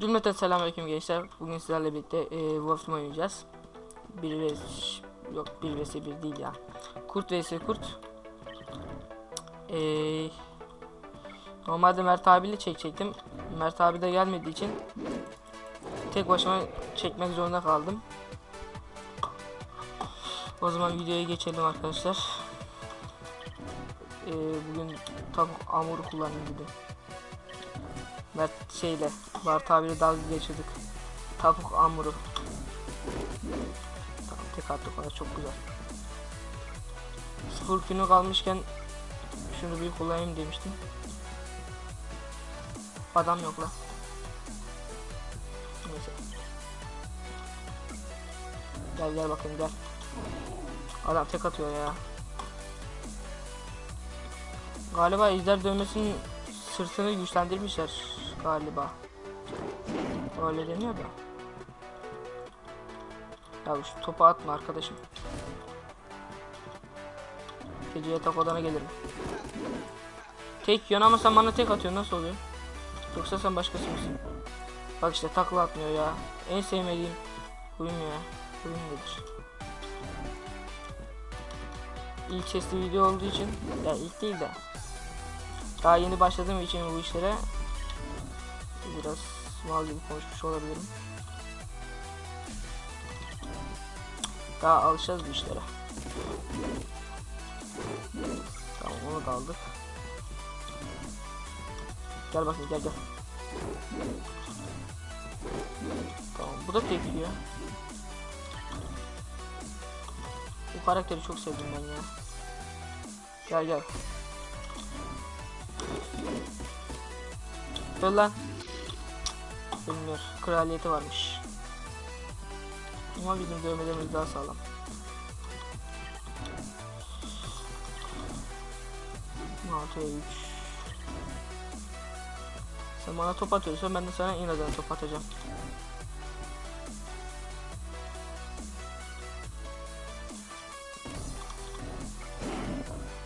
Cümleten selamünaleyküm gençler. Bugün sizlerle birlikte e, Wolf'um oynayacağız. 1 vs yok 1 vs 1 değil ya. Kurt vs kurt. E, normalde Mert abiyle çekecektim. Mert abi de gelmediği için tek başıma çekmek zorunda kaldım. O zaman videoya geçelim arkadaşlar. E, bugün tavuk amuru kullandım dedim. Mert şeyle Bart abiyle dalga geçirdik. Tavuk amuru. Tamam tek attık ona çok güzel. Sıfır günü kalmışken şunu bir kullanayım demiştim. Adam yok la. Neyse. Gel gel bakayım gel. Adam tek atıyor ya. Galiba ejder dövmesinin sırtını güçlendirmişler galiba. Öyle deniyor da. Ya şu topu atma arkadaşım. Gece yatak odana gelirim. Tek yiyorsun ama sen bana tek atıyorsun nasıl oluyor? Yoksa sen başkası mısın? Bak işte takla atmıyor ya. En sevmediğim huyum ya. Huyum nedir? İlk sesli video olduğu için ya ilk değil de daha yeni başladığım için bu işlere biraz mal gibi konuşmuş olabilirim. Daha alışacağız bu işlere. Tamam onu da aldık. Gel bakayım gel gel. Tamam bu da tek yiyor. Bu karakteri çok sevdim ben ya. Gel gel. Öl lan. Bilmiyor. Kraliyeti varmış. Ama bizim dövmelerimiz daha sağlam. Altı üç. Sen bana top atıyorsan ben de sana inadına top atacağım.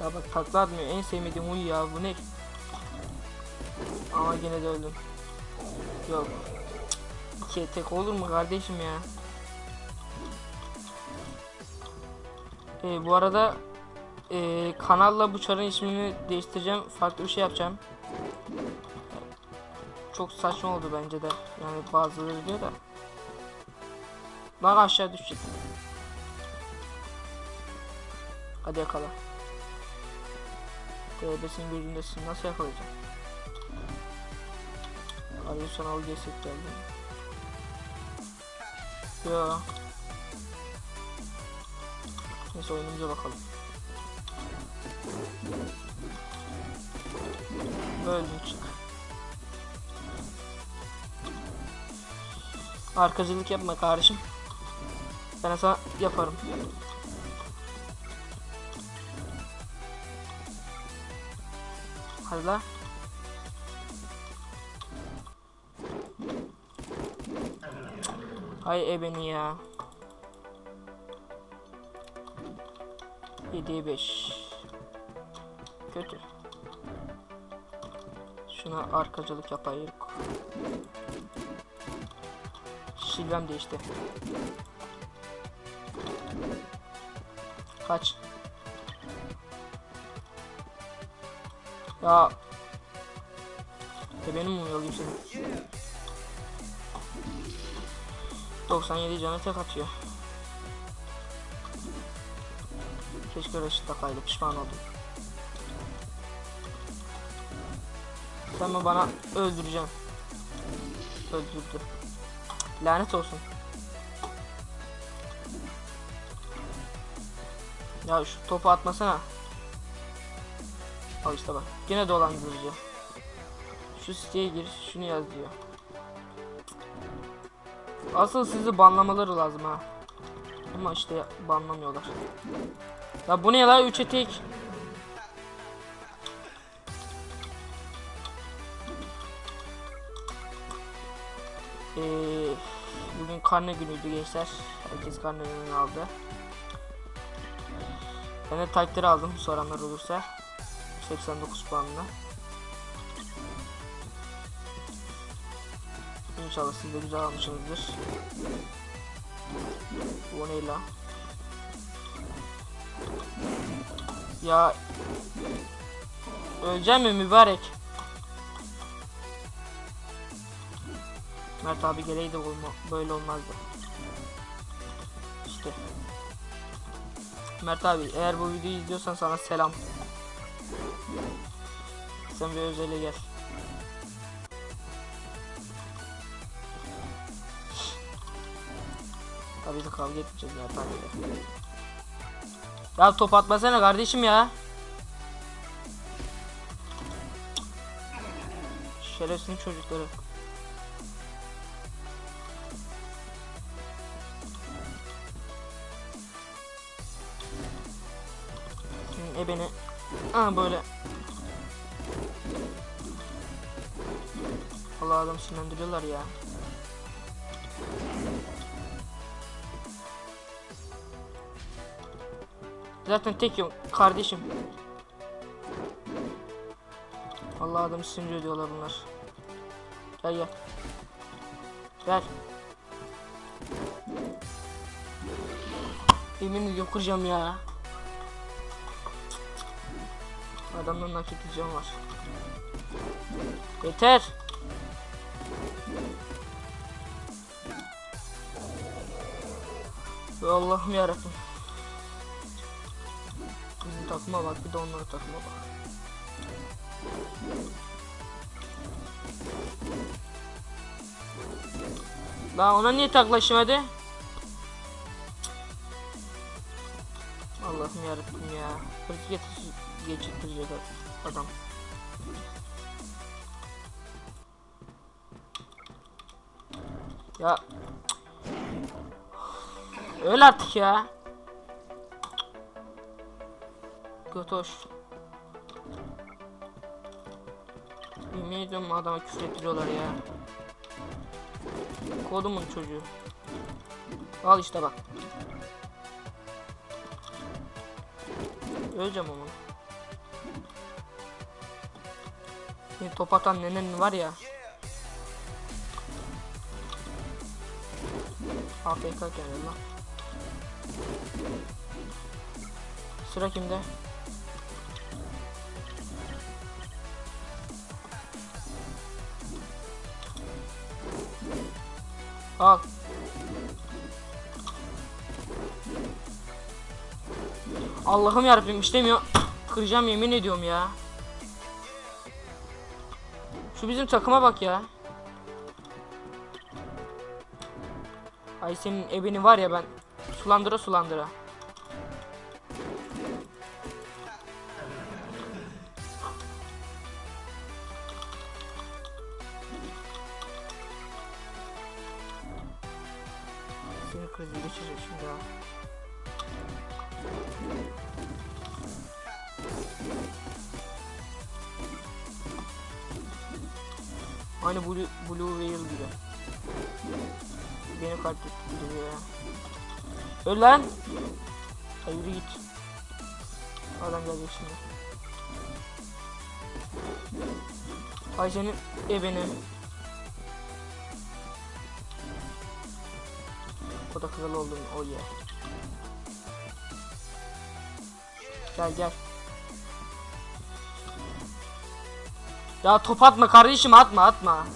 Ya bak takla. En sevmediğim huy ya. Bu ne? Ama yine de öldüm. Yok. İki tek olur mu kardeşim ya? Ee, bu arada e, kanalla bu çarın ismini değiştireceğim. Farklı bir şey yapacağım. Çok saçma oldu bence de. Yani bazıları diyor da. Lan aşağı düşecek. Hadi yakala. Tövbesin gözündesin. Nasıl yakalayacağım? Arıyorsan al gesek geldi. Ya. Neyse oyunumuza bakalım. Öldün çık. Arkacılık yapma kardeşim. Ben sana yaparım. Hadi la. Hay ebeni ya. 7'ye 5. Kötü. Şuna arkacılık yapayım. Şilvem değişti. Kaç. Ya. E benim mi yalayım seni? 97 canı tek atıyor. Keşke Reşit takaydı pişman oldum. Sen mi bana öldüreceksin? Öldürdü. Lanet olsun. Ya şu topu atmasana. Al işte bak. Yine dolandırıcı. Şu siteye gir, şunu yaz diyor. Asıl sizi banlamaları lazım ha. Ama işte banlamıyorlar. Ya bu ne la 3'e tek. Ee, bugün karne günüydü gençler. Herkes karnelerini aldı. Ben de takdir aldım soranlar olursa. 89 puanla. İnşallah siz güzel almışsınızdır. Bu ne? Ya Öleceğim mi mübarek? Mert abi geleydi olma, böyle olmazdı. İşte. Mert abi eğer bu videoyu izliyorsan sana selam. Sen bir özele gel. De kavga etmeyeceğiz abiyle. Ya top atmasana kardeşim ya. Şerefsiz çocukları. Şimdi ebeni Aa böyle Allah adam sinirlendiriyorlar ya. Zaten tek yok kardeşim. Allah adamı sinir ediyorlar bunlar. Gel gel. Gel. Yemin ediyorum kıracağım ya. Adamdan nakit diyeceğim var. Yeter. Allah'ım yarabbim. Bizim takıma bak bir de onların takıma bak. La ona niye taklaşmadı? Allah'ım yarabbim ya. Hırsı geçirtirecek adam. Ya Öl artık ya. Götoş. Yemin ediyorum adama küfür ettiriyorlar ya. Kodumun çocuğu. Al işte bak. Öleceğim ama. Bir top atan nenen var ya. AFK geldi lan. Sıra kimde? Al. Allah'ım yarabbim işlemiyor. Kıracağım yemin ediyorum ya. Şu bizim takıma bak ya. Ay senin ebeni var ya ben sulandıra sulandıra. Geçirecek şimdi ha. Aynı Blue, Blue Whale gibi. Beni katlettiriyor ya. Öl lan. Ay yürü git. Adam gelecek şimdi. Ay senin ebeni. O da kral oldun o oh ye. Gel gel. Ya top atma kardeşim atma atma.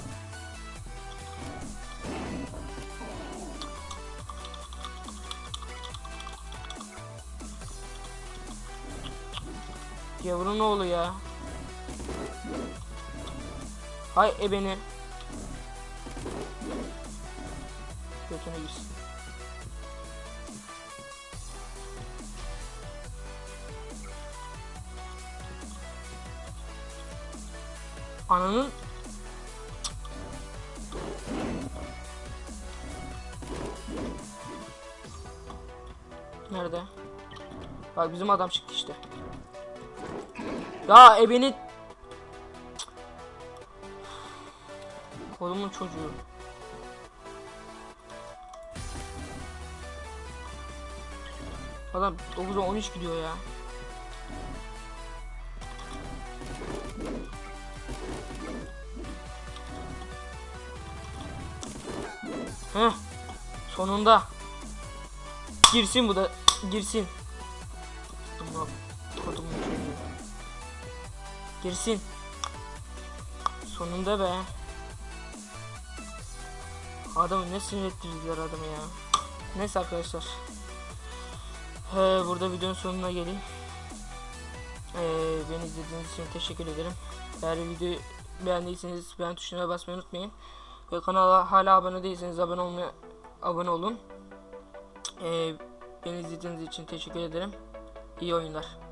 Yavrun oğlu ya. Hay ebeni. Götüne gitsin. Ananın Nerede? Bak bizim adam çıktı işte. Ya ebeni Kolumun çocuğu. Adam 9'a 13 gidiyor ya. Heh. Sonunda. Girsin bu da. Girsin. Kodumun. Girsin. Sonunda be. Adamı ne sinir adamı ya. Neyse arkadaşlar. He, burada videonun sonuna geleyim. Ee, beni izlediğiniz için teşekkür ederim. Eğer videoyu beğendiyseniz beğen tuşuna basmayı unutmayın. Ve kanala hala abone değilseniz abone olmaya abone olun. Ee, beni izlediğiniz için teşekkür ederim. İyi oyunlar.